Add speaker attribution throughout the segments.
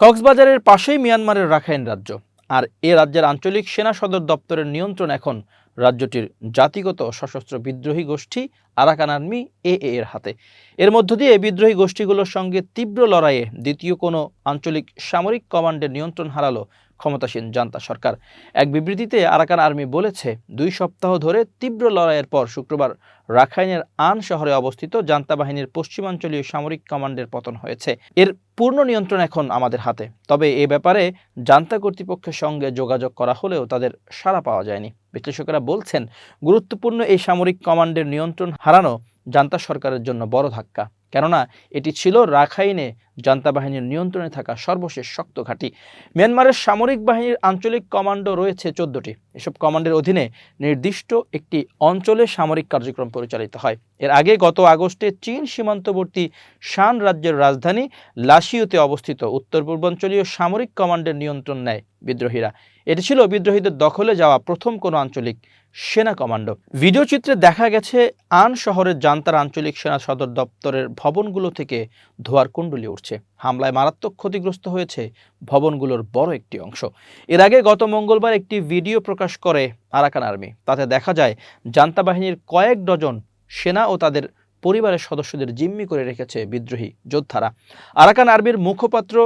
Speaker 1: কক্সবাজারের পাশেই মিয়ানমারের রাখাইন রাজ্য। আর এ রাজ্যের আঞ্চলিক সেনা সদর দপ্তরের নিয়ন্ত্রণ এখন রাজ্যটির জাতিগত সশস্ত্র বিদ্রোহী গোষ্ঠী আরাকান আর্মি এ এর হাতে। এর মধ্য দিয়ে বিদ্রোহী গোষ্ঠীগুলোর সঙ্গে তীব্র লড়াইয়ে দ্বিতীয় কোনো আঞ্চলিক সামরিক কমান্ডের নিয়ন্ত্রণ হারালো ক্ষমতাসীন জান্তা সরকার। এক বিবৃতিতে আরাকান আর্মি বলেছে, দুই সপ্তাহ ধরে তীব্র লড়াইয়ের পর শুক্রবার রাখাইনের আন শহরে অবস্থিত জান্তা বাহিনীর পশ্চিমাঞ্চলীয় সামরিক কমান্ডের পতন হয়েছে। এর পূর্ণ নিয়ন্ত্রণ এখন আমাদের হাতে। তবে এ ব্যাপারে জান্তা কর্তৃপক্ষের সঙ্গে যোগাযোগ করা হলেও তাদের সাড়া পাওয়া যায়নি। বিশ্লেষকেরা বলছেন, গুরুত্বপূর্ণ এই সামরিক কমান্ডের নিয়ন্ত্রণ হারানো জান্তা সরকারের জন্য বড় ধাক্কা। কেননা, এটি ছিল রাখাইনে জান্তা বাহিনীর নিয়ন্ত্রণে থাকা সর্বশেষ শক্ত ঘাঁটি। মিয়ানমারের সামরিক বাহিনীর আঞ্চলিক কমান্ডো রয়েছে চোদ্দটি। এসব কমান্ডের অধীনে নির্দিষ্ট একটি অঞ্চলে সামরিক কার্যক্রম পরিচালিত হয়। এর আগে গত আগস্টে চীন সীমান্তবর্তী শান রাজ্যের রাজধানী লাসিওতে অবস্থিত উত্তর পূর্বাঞ্চলীয় সামরিক কমান্ডের নিয়ন্ত্রণ নেয় বিদ্রোহীরা। এটি ছিল বিদ্রোহীদের দখলে যাওয়া প্রথম কোনো আঞ্চলিক সেনা কমান্ডো। ভিডিও চিত্রে দেখা গেছে, আন শহরের জান্তার আঞ্চলিক সেনা সদর দপ্তরের ভবনগুলো থেকে ধোয়ার কুণ্ডলি উঠছে হামলায় মারাত্মক ক্ষতিগ্রস্ত হয়েছে ভবনগুলোর বড় একটি অংশ। এর আগে গত মঙ্গলবার একটি ভিডিও প্রকাশ করে আরাকান আর্মি। তাতে দেখা যায়, জান্তা বাহিনীর কয়েক ডজন সেনা ও তাদের পরিবারের সদস্যদের জিম্মি করে রেখেছে বিদ্রোহী যোদ্ধারা। আরাকান আর্মির মুখপাত্র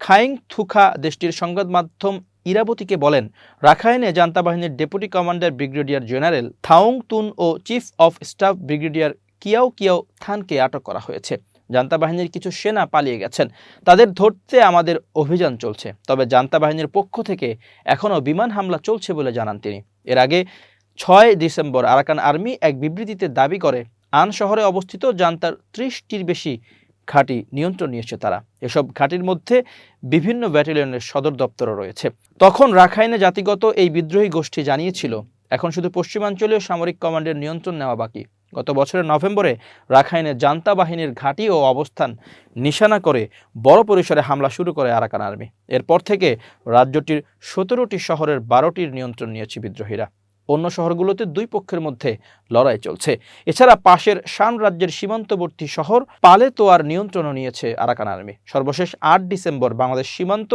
Speaker 1: খাইং থুখা দেশটির সংবাদ মাধ্যম ইরাবতীকে বলেন, রাখাইনে জান্তা বাহিনীর deputy commander brigadier general Thaung Tun O chief of staff brigadier Kyaw Kyaw থানকে আটক করা হয়েছে। জান্তা বাহিনীর কিছু সেনা পালিয়ে গেছেন। তাদের ধরতে আমাদের অভিযান চলছে। তবে জান্তা বাহিনীর পক্ষ থেকে এখনও বিমান হামলা চলছে বলে জানান তিনি। এর আগে ছয় ডিসেম্বর আরাকান আর্মি এক বিবৃতিতে দাবি করে, আন শহরে অবস্থিত জান্তার ত্রিশটির বেশি ঘাঁটি নিয়ন্ত্রণ নিয়েছে তারা। এসব ঘাঁটির মধ্যে বিভিন্ন ব্যাটালিয়নের সদর দপ্তরও রয়েছে। তখন রাখাইনে জাতিগত এই বিদ্রোহী গোষ্ঠী জানিয়েছিল, এখন শুধু পশ্চিমাঞ্চলীয় সামরিক কমান্ডের নিয়ন্ত্রণ নেওয়া বাকি। গত বছরের নভেম্বরে রাখাইনে জান্তা বাহিনীর ঘাঁটি ও অবস্থান নিশানা করে বড় পরিসরে হামলা শুরু করে আরাকান আর্মি। এরপর থেকে রাজ্যটির সতেরোটি শহরের বারোটির নিয়ন্ত্রণ নিয়েছে বিদ্রোহীরা। অন্য শহরগুলোতে দুই পক্ষের মধ্যে লড়াই চলছে। এছাড়া পাশের শান রাজ্যের সীমান্তবর্তী শহর পালেতোয়ার নিয়ন্ত্রণও নিয়েছে আরাকান আর্মি। সর্বশেষ আট ডিসেম্বর বাংলাদেশ সীমান্ত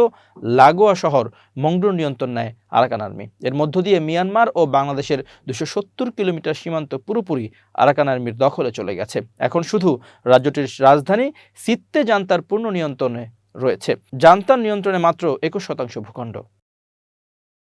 Speaker 1: লাগোয়া শহর মংডুর নিয়ন্ত্রণ নেয় আরাকান আর্মি। এর মধ্য দিয়ে মিয়ানমার ও বাংলাদেশের দুশো সত্তর কিলোমিটার সীমান্ত পুরোপুরি আরাকান আর্মির দখলে চলে গেছে। এখন শুধু রাজ্যটির রাজধানী সিত্তে জান্তার পূর্ণ নিয়ন্ত্রণে রয়েছে। জান্তার নিয়ন্ত্রণে মাত্র একুশ শতাংশ ভূখণ্ড।